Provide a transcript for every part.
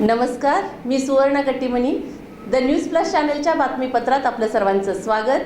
नमस्कार मी सुवर्ण Kattimani. The news plus चॅनलच्या बातमीपत्रात आपलं सर्वांचं स्वागत.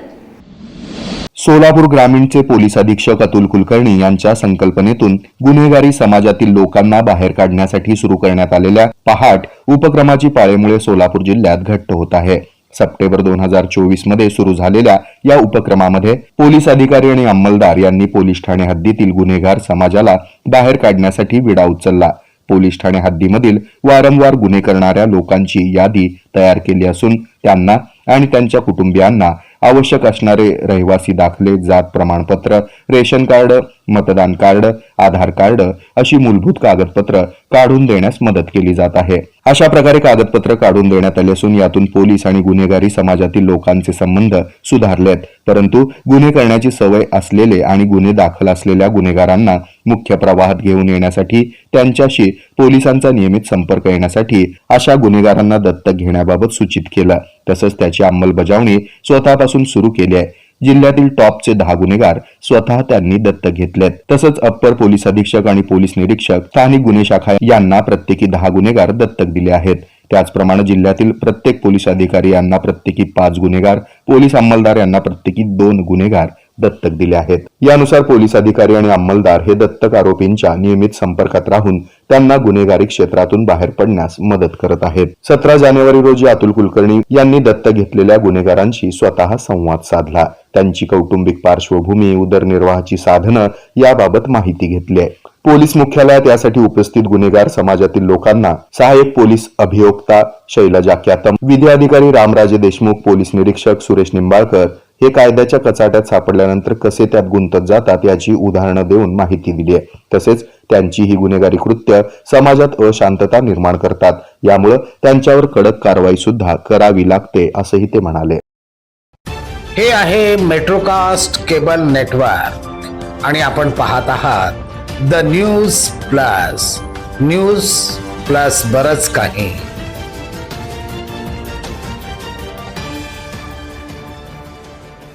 सोलापूर ग्रामीणचे पोलीस अधीक्षक अतुल कुलकर्णी यांच्या संकल्पनेतून गुन्हेगारी समाजातील लोकांना बाहेर काढण्यासाठी सुरू करण्यात आलेल्या पहाट उपक्रमाची पाळेमुळे सोलापूर जिल्ह्यात घट्ट होत आहे. सप्टेंबर दोन हजार चोवीसमध्ये सुरू झालेल्या या उपक्रमामध्ये पोलीस अधिकारी आणि अंमलदार यांनी पोलीस ठाणे हद्दीतील गुन्हेगार समाजाला बाहेर काढण्यासाठी विडा उचलला. पोलीस ठाणे हद्दीमधील वारंवार गुन्हे करणाऱ्या लोकांची यादी तयार केली असून त्यांना आणि त्यांच्या कुटुंबियांना आवश्यक असणारे रहिवासी दाखले जात प्रमाणपत्र रेशन कार्ड मतदान कार्ड आधार कार्ड अशी मूलभूत कागदपत्र काढून देण्यास मदत केली जात आहे. अशा प्रकारे कागदपत्र काढून देण्यात आले असून यातून पोलीस आणि गुन्हेगारी समाजातील लोकांचे संबंध सुधारलेत. परंतु गुन्हे करण्याची सवय असलेले आणि गुन्हे दाखल असलेल्या गुन्हेगारांना मुख्य प्रवाहात घेऊन येण्यासाठी त्यांच्याशी पोलिसांचा नियमित संपर्क येण्यासाठी अशा गुन्हेगारांना दत्तक घेण्याबाबत सूचित केलं. तसंच त्याची अंमलबजावणी स्वतःपासून सुरू केली आहे. जिल्ह्यातील टॉपचे दहा गुन्हेगार स्वतः त्यांनी दत्तक घेतलेत. तसंच अप्पर पोलीस अधीक्षक आणि पोलीस निरीक्षक स्थानिक गुन्हे शाखा यांना प्रत्येकी दहा गुन्हेगार दत्तक दिले आहेत. त्याचप्रमाणे जिल्ह्यातील प्रत्येक पोलीस अधिकारी यांना प्रत्येकी पाच गुन्हेगार पोलीस अंमलदार यांना प्रत्येकी दोन गुन्हेगार दत्तक दिले आहेत. यानुसार पोलीस अधिकारी आणि अंमलदार हे दत्तक आरोपींच्या नियमित संपर्कात राहून त्यांना गुन्हेगारी क्षेत्रातून बाहेर पडण्यास मदत करत आहेत. सतरा जानेवारी रोजी अतुल कुलकर्णी यांनी दत्तक घेतलेल्या गुन्हेगारांशी स्वतः संवाद साधला. त्यांची कौटुंबिक पार्श्वभूमी उदरनिर्वाहाची साधनं याबाबत माहिती घेतली आहे. पोलीस मुख्यालयात यासाठी उपस्थित गुन्हेगार समाजातील लोकांना सहाय्यक पोलीस अभियोक्ता शैलजा क्यातम विधी अधिकारी रामराजे देशमुख पोलीस निरीक्षक सुरेश निंबाळकर हे कायद्याच्या कचाट्यात सापडल्यानंतर कसे त्यात गुंतत जातात याची उदाहरणं देऊन माहिती दिली आहे. तसेच त्यांची ही गुन्हेगारी कृत्य समाजात अशांतता निर्माण करतात. यामुळे त्यांच्यावर कडक कारवाई सुद्धा करावी लागते असंही ते म्हणाले. हे आहे मेट्रोकास्ट केबल नेटवर्क. आणि आपण पाहत आहात the news plus. News plus बरच काही.